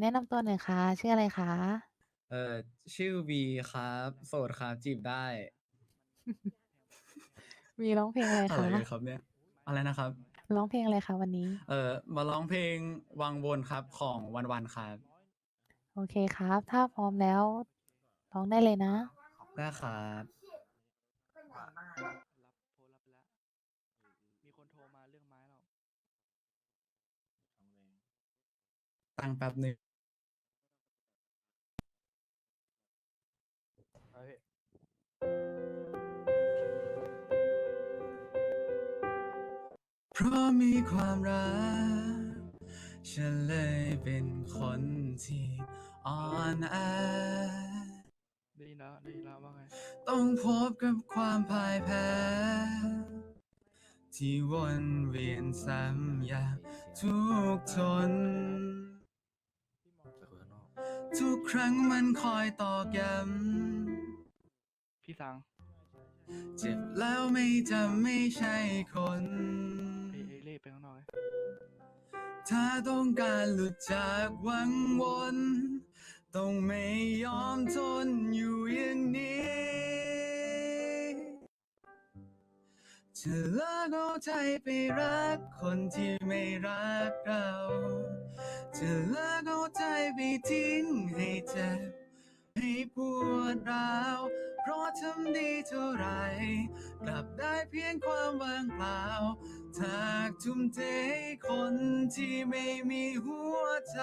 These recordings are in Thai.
แนะนำตัวหน่อยค่ะ ชื่ออะไรคะ?เอ่อชื่อวีครับ โสดครับจีบได้วีร้องเพลงอะไรอะคไระ?กันครับเนี่ย อะไรนะครับ?ร้องเพลงอะไรคะวันนี้?เอ่อมาร้องเพลงวังวนครับของวันๆครับ โอเคครับ ถ้าพร้อมแล้วร้องได้เลยนะ ได้ครับ ตั้งแป๊บหนึ่ง เพราะมีความรัก ฉันเลยเป็นคนที่อ่อนแอได้ยินแล้วได้ยินแล้วว่าไง?ต้องพบกับความพ่ายแพ้ ที่วนเวียนซ้ำอย่างทุกข์ทน ทุกครั้งมันคอยตอกย้ พี่ซังำเจ็บแล้วไม่จำไม่ใช่คนไอ้ไอ้เล่ไปข้างนอกไหม?ถ้าต้องการหลุดจากวังวน ต้องไม่ยอมทนอยู่อย่างนี้ จะเลิกเอาใจไปรักคนที่ไม่รักเรา จะเลิกเอาใจไปทิ้งให้เจ็บ ให้ปวดร้าว เพราะทำดีเท่าไร กลับได้เพียงความว่างเปล่าถ้าทุ่มเทคนที่ไม่มีหัวใจ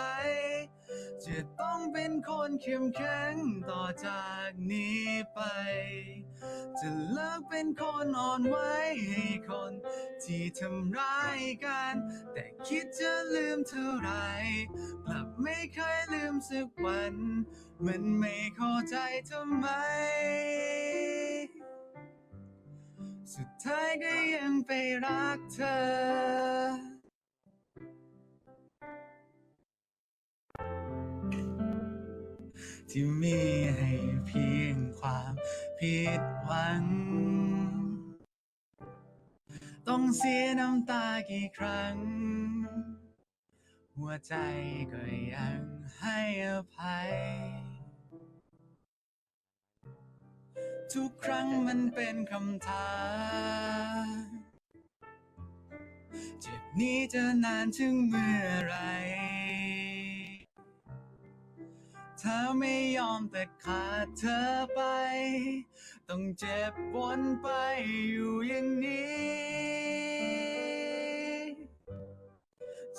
จะต้องเป็นคนเข้มแข็งต่อจากนี้ไป จะเลิกเป็นคนอ่อนไหวให้คนที่ทำร้ายกัน แต่คิดจะลืมเท่าไรกลับ ไม่เคยลืมสักวัน มันไม่เข้าใจทำไม สุดท้ายก็ยังไปรักเธอที่มีให้เพียงความผิดหวัง ต้องเสียน้ำตากี่ครั้ง หัวใจก็ยังให้อภัย ทุกครั้งมันเป็นคำถามเจ็บนี้จะนานถึงเมื่อไรถ้าไม่ยอมแต่ขาดเธอไป ต้องเจ็บวนไปอยู่อย่างนี้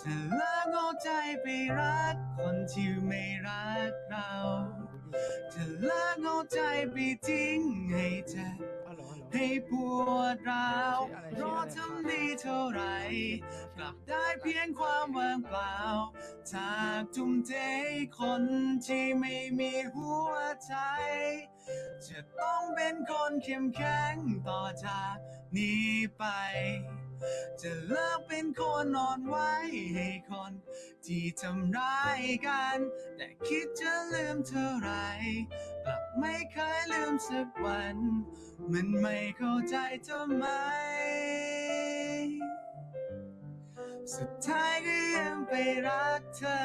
จะเลิกเอาใจไปรักคนที่ไม่รักเราจะเลิกเอาใจไปทิ้งให้เจ็บให้ปวดร้าวรเพชื่อราะ?ทำดีเท่าไร กลับได้เพียงความว่างเปล่าถ้าทุ่มเทให้คนที่ไม่มีหัวใจ จะต้องเป็นคนเข้มแข็งต่อจากนี้ไป จะเลิกเป็นคนอ่อนไหวให้คน ที่ทำร้ายกัน แต่คิดจะลืมเท่าไรกลับไม่เคยลืมสักวัน มันไม่เข้าใจทำไม สุดท้ายก็ยังไปรักเธอ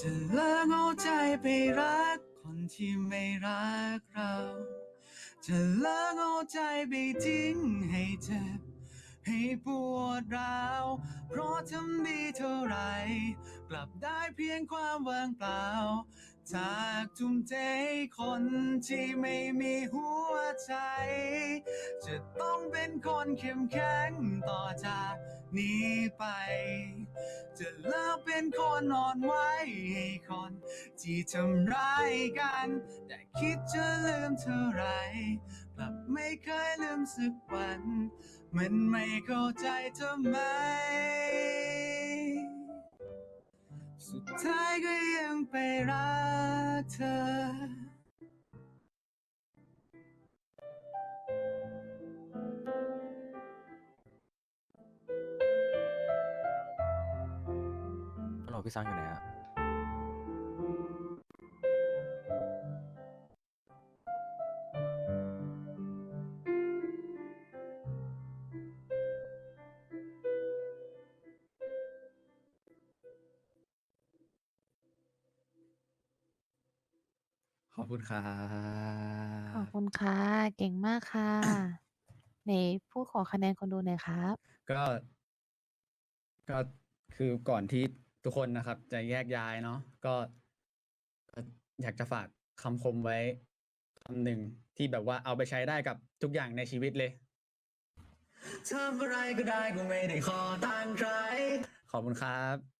จะเลิกเอาใจไปรักคนที่ไม่รักเรา จะเลิกเอาใจไปทิ้งให้เจ็บให้ปวดร้าว เพราะทำดีเท่าไร กลับได้เพียงความว่างเปล่า จากทุ่มเทคนที่ไม่มีหัวใจ จะต้องเป็นคนเข้มแข็งต่อจากนี้ไป จะเลิกเป็นคนอ่อนไหวให้คนที่ทำร้ายกัน แต่คิดจะลืมเท่าไรกลับไม่เคยลืมสักวัน มันไม่เข้าใจทำไม สุดท้าพี่ซังอยู่ไหนฮะ ขอบคุณครัขอบบ คุณค่ะ เก่งมากค่ะ ไหนพูดขอคะแนนคนดูหน่อยครับ ก็ ก็คือก่อนที่ทุกคนนะครับ จะแยกย้ายเนาะก็ก็อยากจะฝากคำคมไว้คำหนึ่งที่แบบว่าเอาไปใช้ได้กับทุกอย่างในชีวิตเลยทำอะไรก็ได้ก็ไม่ได้ขอตังค์ใครขอบคุณครับ